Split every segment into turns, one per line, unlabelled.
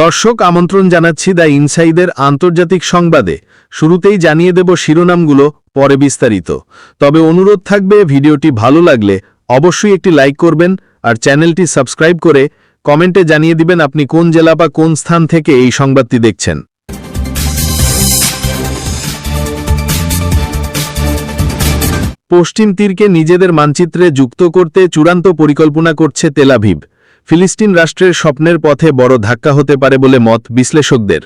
দর্শক আমন্ত্রণ জানাচ্ছি দ্য ইনসাইদের আন্তর্জাতিক সংবাদে শুরুতেই জানিয়ে দেব শিরোনামগুলো পরে বিস্তারিত তবে অনুরোধ থাকবে ভিডিওটি ভালো লাগলে অবশ্যই একটি লাইক করবেন আর চ্যানেলটি সাবস্ক্রাইব করে কমেন্টে জানিয়ে দিবেন আপনি কোন জেলা বা কোন স্থান থেকে এই সংবাদটি দেখছেন পশ্চিম তীরকে নিজেদের মানচিত্রে যুক্ত করতে চূড়ান্ত পরিকল্পনা করছে তেলাভিভ ফিলিস্তিন রাষ্ট্রের স্বপ্নের পথে বড় ধাক্কা হতে পারে বলে মত বিশ্লেষকদের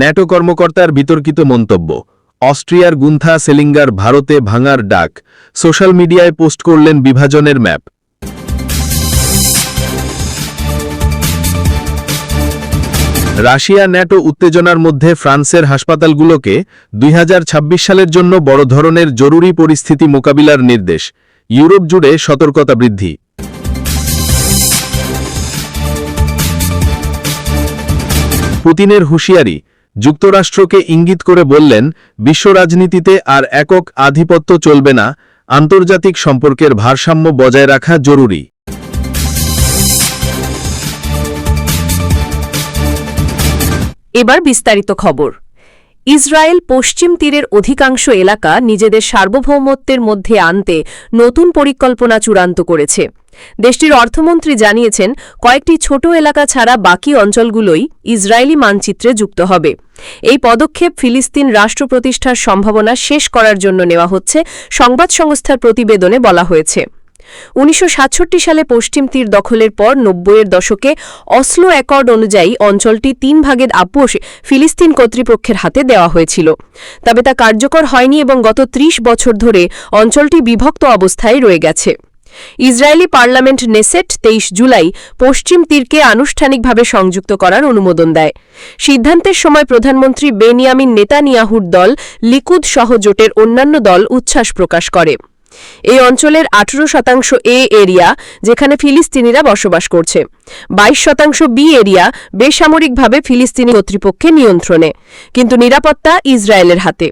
ন্যাটো কর্মকর্তার বিতর্কিত মন্তব্য অস্ট্রিয়ার গুন্থা সেলিঙ্গার ভারতে ভাঙার ডাক সোশ্যাল মিডিয়ায় পোস্ট করলেন বিভাজনের ম্যাপ রাশিয়া ন্যাটো উত্তেজনার মধ্যে ফ্রান্সের হাসপাতালগুলোকে দুই সালের জন্য বড় ধরনের জরুরি পরিস্থিতি মোকাবিলার নির্দেশ ইউরোপ জুড়ে সতর্কতা বৃদ্ধি পুতিনের হুঁশিয়ারি যুক্তরাষ্ট্রকে ইঙ্গিত করে বললেন বিশ্ব রাজনীতিতে আর একক আধিপত্য চলবে না আন্তর্জাতিক সম্পর্কের ভারসাম্য বজায় রাখা জরুরি
এবার বিস্তারিত খবর ইসরায়েল পশ্চিম তীরের অধিকাংশ এলাকা নিজেদের সার্বভৌমত্বের মধ্যে আনতে নতুন পরিকল্পনা চূড়ান্ত করেছে দেশটির অর্থমন্ত্রী জানিয়েছেন কয়েকটি ছোট এলাকা ছাড়া বাকি অঞ্চলগুলোই ইসরায়েলি মানচিত্রে যুক্ত হবে এই পদক্ষেপ ফিলিস্তিন রাষ্ট্র প্রতিষ্ঠার সম্ভাবনা শেষ করার জন্য নেওয়া হচ্ছে সংবাদ সংস্থার প্রতিবেদনে বলা হয়েছে উনিশশো সালে পশ্চিম তীর দখলের পর নব্বইয়ের দশকে অসলো অ্যাকর্ড অনুযায়ী অঞ্চলটি তিন ভাগের আপোষ ফিলিস্তিন কর্তৃপক্ষের হাতে দেওয়া হয়েছিল তবে তা কার্যকর হয়নি এবং গত ৩০ বছর ধরে অঞ্চলটি বিভক্ত অবস্থায় রয়ে গেছে ইসরায়েলি পার্লামেন্ট নেসেট তেইশ জুলাই পশ্চিম তীরকে আনুষ্ঠানিকভাবে সংযুক্ত করার অনুমোদন দেয় সিদ্ধান্তের সময় প্রধানমন্ত্রী বেনিয়ামিন নেতানিয়াহুর দল লিকুদ সহ জোটের অন্যান্য দল উচ্ছ্বাস প্রকাশ করে এই অঞ্চলের আঠেরো শতাংশ এ এরিয়া যেখানে ফিলিস্তিনিরা বসবাস করছে ২২ শতাংশ বি এরিয়া বেসামরিকভাবে ফিলিস্তিনি কর্তৃপক্ষের নিয়ন্ত্রণে কিন্তু নিরাপত্তা ইসরায়েলের হাতে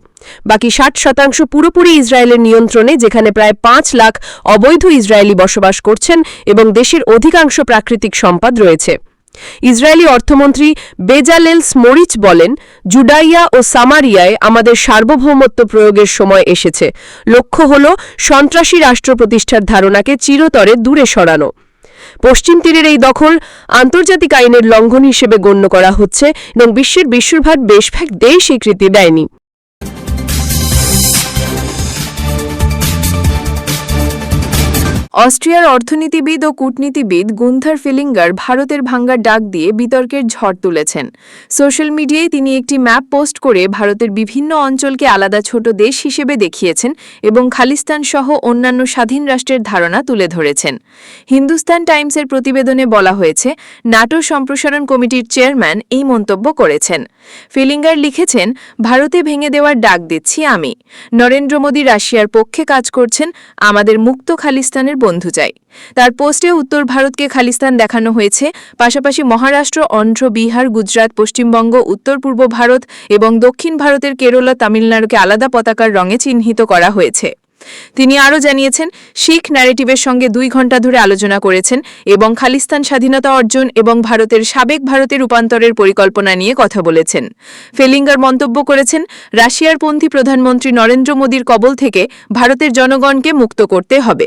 বাকি ষাট শতাংশ পুরোপুরি ইসরায়েলের নিয়ন্ত্রণে যেখানে প্রায় পাঁচ লাখ অবৈধ ইসরায়েলি বসবাস করছেন এবং দেশের অধিকাংশ প্রাকৃতিক সম্পদ রয়েছে ইসরায়েলি অর্থমন্ত্রী বেজালেল স্মরিচ বলেন জুডাইয়া ও সামারিয়ায় আমাদের সার্বভৌমত্ব প্রয়োগের সময় এসেছে লক্ষ্য হল সন্ত্রাসী রাষ্ট্র প্রতিষ্ঠার ধারণাকে চিরতরে দূরে সরানো পশ্চিম তীরের এই দখল আন্তর্জাতিক আইনের লঙ্ঘন হিসেবে গণ্য করা হচ্ছে এবং বিশ্বের বিশ্বভাগ বেশভাগ দেশ স্বীকৃতি দেয়নি অস্ট্রিয়ার অর্থনীতিবিদ ও কূটনীতিবিদ গুন্থার ফিলিঙ্গার ভারতের ভাঙ্গার ডাক দিয়ে বিতর্কের ঝড় তুলেছেন সোশ্যাল মিডিয়ায় তিনি একটি ম্যাপ পোস্ট করে ভারতের বিভিন্ন অঞ্চলকে আলাদা ছোট দেশ হিসেবে দেখিয়েছেন এবং খালিস্তান সহ অন্যান্য স্বাধীন রাষ্ট্রের ধারণা তুলে ধরেছেন হিন্দুস্তান টাইমসের প্রতিবেদনে বলা হয়েছে নাটো সম্প্রসারণ কমিটির চেয়ারম্যান এই মন্তব্য করেছেন ফিলিঙ্গার লিখেছেন ভারতে ভেঙে দেওয়ার ডাক দিচ্ছি আমি নরেন্দ্র মোদী রাশিয়ার পক্ষে কাজ করছেন আমাদের মুক্ত খালিস্তানের বন্ধু চাই তার পোস্টে উত্তর ভারতকে খালিস্তান দেখানো হয়েছে পাশাপাশি মহারাষ্ট্র অন্ধ্র বিহার গুজরাট পশ্চিমবঙ্গ উত্তর পূর্ব ভারত এবং দক্ষিণ ভারতের কেরলা তামিলনাড়ুকে আলাদা পতাকার রঙে চিহ্নিত করা হয়েছে তিনি আরও জানিয়েছেন শিখ ন্যারেটিভের সঙ্গে দুই ঘন্টা ধরে আলোচনা করেছেন এবং খালিস্তান স্বাধীনতা অর্জন এবং ভারতের সাবেক ভারতে রূপান্তরের পরিকল্পনা নিয়ে কথা বলেছেন ফেলিঙ্গার মন্তব্য করেছেন রাশিয়ার পন্থী প্রধানমন্ত্রী নরেন্দ্র মোদীর কবল থেকে ভারতের জনগণকে মুক্ত করতে হবে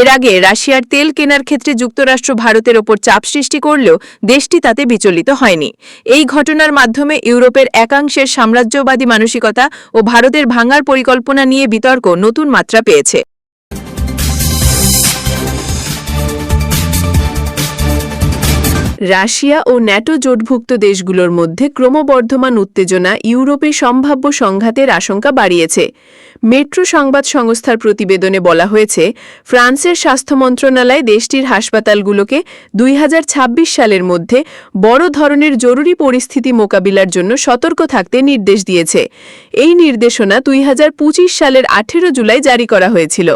এর আগে রাশিয়ার তেল কেনার ক্ষেত্রে যুক্তরাষ্ট্র ভারতের ওপর চাপ সৃষ্টি করলেও দেশটি তাতে বিচলিত হয়নি এই ঘটনার মাধ্যমে ইউরোপের একাংশের সাম্রাজ্যবাদী মানসিকতা ও ভারতের ভাঙার পরিকল্পনা নিয়ে বিতর্ক নতুন মাত্রা পেয়েছে রাশিয়া ও ন্যাটো জোটভুক্ত দেশগুলোর মধ্যে ক্রমবর্ধমান উত্তেজনা ইউরোপে সম্ভাব্য সংঘাতের আশঙ্কা বাড়িয়েছে মেট্রো সংবাদ সংস্থার প্রতিবেদনে বলা হয়েছে ফ্রান্সের স্বাস্থ্য মন্ত্রণালয় দেশটির হাসপাতালগুলোকে দুই সালের মধ্যে বড় ধরনের জরুরি পরিস্থিতি মোকাবিলার জন্য সতর্ক থাকতে নির্দেশ দিয়েছে এই নির্দেশনা দুই সালের আঠেরো জুলাই জারি করা হয়েছিল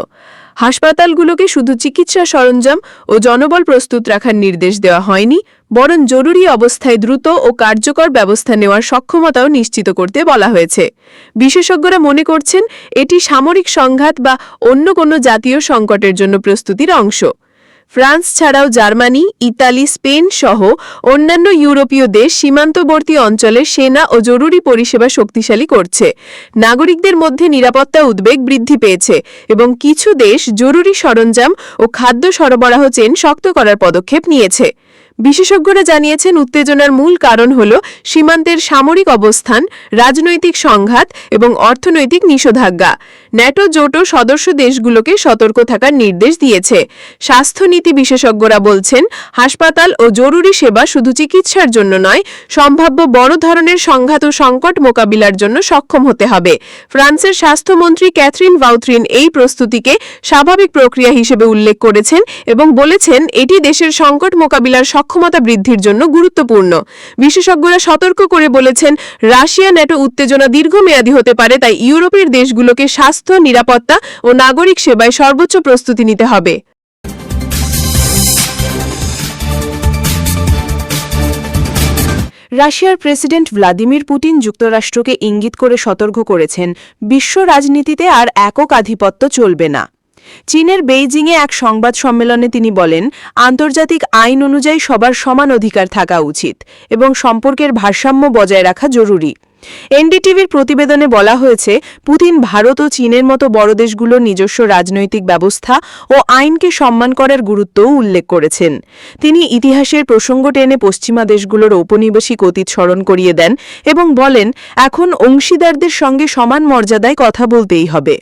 হাসপাতালগুলোকে শুধু চিকিৎসা সরঞ্জাম ও জনবল প্রস্তুত রাখার নির্দেশ দেওয়া হয়নি বরং জরুরি অবস্থায় দ্রুত ও কার্যকর ব্যবস্থা নেওয়ার সক্ষমতাও নিশ্চিত করতে বলা হয়েছে বিশেষজ্ঞরা মনে করছেন এটি সামরিক সংঘাত বা অন্য কোনো জাতীয় সংকটের জন্য প্রস্তুতির অংশ ফ্রান্স ছাড়াও জার্মানি ইতালি স্পেন সহ অন্যান্য ইউরোপীয় দেশ সীমান্তবর্তী অঞ্চলে সেনা ও জরুরি পরিষেবা শক্তিশালী করছে নাগরিকদের মধ্যে নিরাপত্তা উদ্বেগ বৃদ্ধি পেয়েছে এবং কিছু দেশ জরুরি সরঞ্জাম ও খাদ্য সরবরাহ চেন শক্ত করার পদক্ষেপ নিয়েছে বিশেষজ্ঞরা জানিয়েছেন উত্তেজনার মূল কারণ হল সীমান্তের সামরিক অবস্থান রাজনৈতিক সংঘাত এবং অর্থনৈতিক নিষেধাজ্ঞা ন্যাটো জোটো সদস্য দেশগুলোকে সতর্ক থাকার নির্দেশ দিয়েছে স্বাস্থ্যনীতি বিশেষজ্ঞরা বলছেন হাসপাতাল ও জরুরি সেবা শুধু চিকিৎসার জন্য নয় সম্ভাব্য বড় ধরনের সংঘাত ও সংকট মোকাবিলার জন্য সক্ষম হতে হবে ফ্রান্সের স্বাস্থ্যমন্ত্রী ক্যাথরিন ভাউথরিন এই প্রস্তুতিকে স্বাভাবিক প্রক্রিয়া হিসেবে উল্লেখ করেছেন এবং বলেছেন এটি দেশের সংকট মোকাবিলার সক্ষমতা বৃদ্ধির জন্য গুরুত্বপূর্ণ বিশেষজ্ঞরা সতর্ক করে বলেছেন রাশিয়া ন্যাটো উত্তেজনা দীর্ঘমেয়াদী হতে পারে তাই ইউরোপের দেশগুলোকে স্বাস্থ্য নিরাপত্তা ও নাগরিক সেবায় সর্বোচ্চ প্রস্তুতি নিতে হবে রাশিয়ার প্রেসিডেন্ট ভ্লাদিমির পুতিন যুক্তরাষ্ট্রকে ইঙ্গিত করে সতর্ক করেছেন বিশ্ব রাজনীতিতে আর একক আধিপত্য চলবে না চীনের বেইজিংয়ে এক সংবাদ সম্মেলনে তিনি বলেন আন্তর্জাতিক আইন অনুযায়ী সবার সমান অধিকার থাকা উচিত এবং সম্পর্কের ভারসাম্য বজায় রাখা জরুরি এনডিটিভির প্রতিবেদনে বলা হয়েছে পুতিন ভারত ও চীনের মতো বড় দেশগুলোর নিজস্ব রাজনৈতিক ব্যবস্থা ও আইনকে সম্মান করার গুরুত্বও উল্লেখ করেছেন তিনি ইতিহাসের প্রসঙ্গ টেনে পশ্চিমা দেশগুলোর ঔপনিবেশিক অতীত স্মরণ করিয়ে দেন এবং বলেন এখন অংশীদারদের সঙ্গে সমান মর্যাদায় কথা বলতেই হবে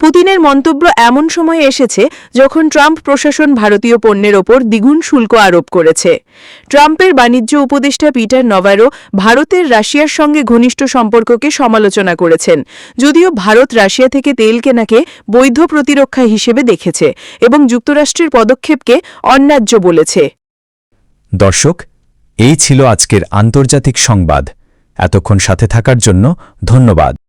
পুতিনের মন্তব্য এমন সময়ে এসেছে যখন ট্রাম্প প্রশাসন ভারতীয় পণ্যের ওপর দ্বিগুণ শুল্ক আরোপ করেছে ট্রাম্পের বাণিজ্য উপদেষ্টা পিটার নভারো ভারতের রাশিয়ার সঙ্গে ঘনিষ্ঠ সম্পর্ককে সমালোচনা করেছেন যদিও ভারত রাশিয়া থেকে তেল কেনাকে বৈধ প্রতিরক্ষা হিসেবে দেখেছে এবং যুক্তরাষ্ট্রের পদক্ষেপকে অন্যায্য বলেছে
দর্শক এই ছিল আজকের আন্তর্জাতিক সংবাদ এতক্ষণ সাথে থাকার জন্য ধন্যবাদ